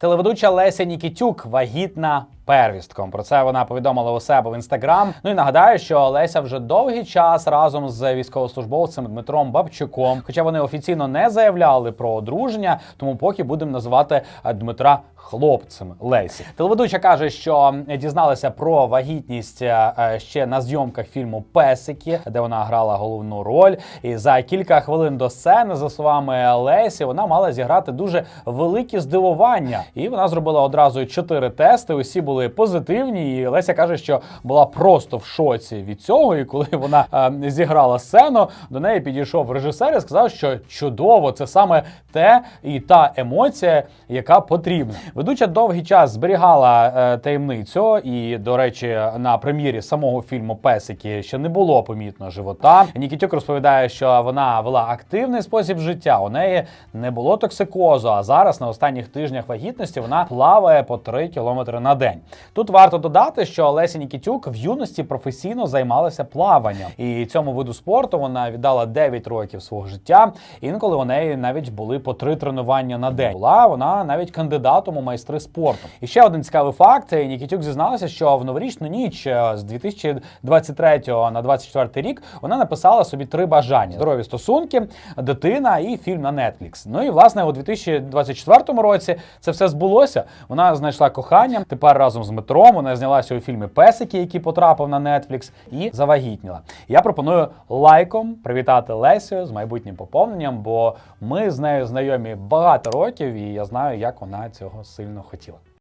Телеведуча Леся Нікітюк вагітна первістком. Про це вона повідомила у себе в інстаграм. Ну і нагадаю, що Леся вже довгий час разом з військовослужбовцем Дмитром Бабчуком, хоча вони офіційно не заявляли про одруження, тому поки будемо називати е, Дмитра хлопцем Лесі. Телеведуча каже, що дізналася про вагітність е, е, ще на зйомках фільму Песики, де вона грала головну роль. І за кілька хвилин до сцени, за словами Лесі, вона мала зіграти дуже великі здивування. І вона зробила одразу чотири тести. Усі були позитивні. І Леся каже, що була просто в шоці від цього. І коли вона е, зіграла сцену, до неї підійшов режисер і сказав, що чудово, це саме те і та емоція, яка потрібна. Ведуча довгий час зберігала е, таємницю, і, до речі, на прем'єрі самого фільму Песики ще не було помітно живота. Нікітюк розповідає, що вона вела активний спосіб життя. У неї не було токсикозу. А зараз на останніх тижнях вагітності вона плаває по 3 кілометри на день. Тут варто додати, що Леся Нікітюк в юності професійно займалася плаванням, і цьому виду спорту вона віддала 9 років свого життя. Інколи у неї навіть були по три тренування на день. Була вона навіть кандидатом у майстри спорту. І ще один цікавий факт: Нікітюк зізналася, що в новорічну ніч е, з 2023 на 24 рік вона написала собі три бажання: здорові стосунки, дитина і фільм на Netflix. Ну і власне у 2024 році це все збулося. Вона знайшла кохання. Тепер разом з метром. вона знялася у фільмі Песики, який потрапив на Netflix, і завагітніла. Я пропоную лайком привітати Лесю з майбутнім поповненням, бо ми з нею знайомі багато років, і я знаю, як вона цього сильно хотіла.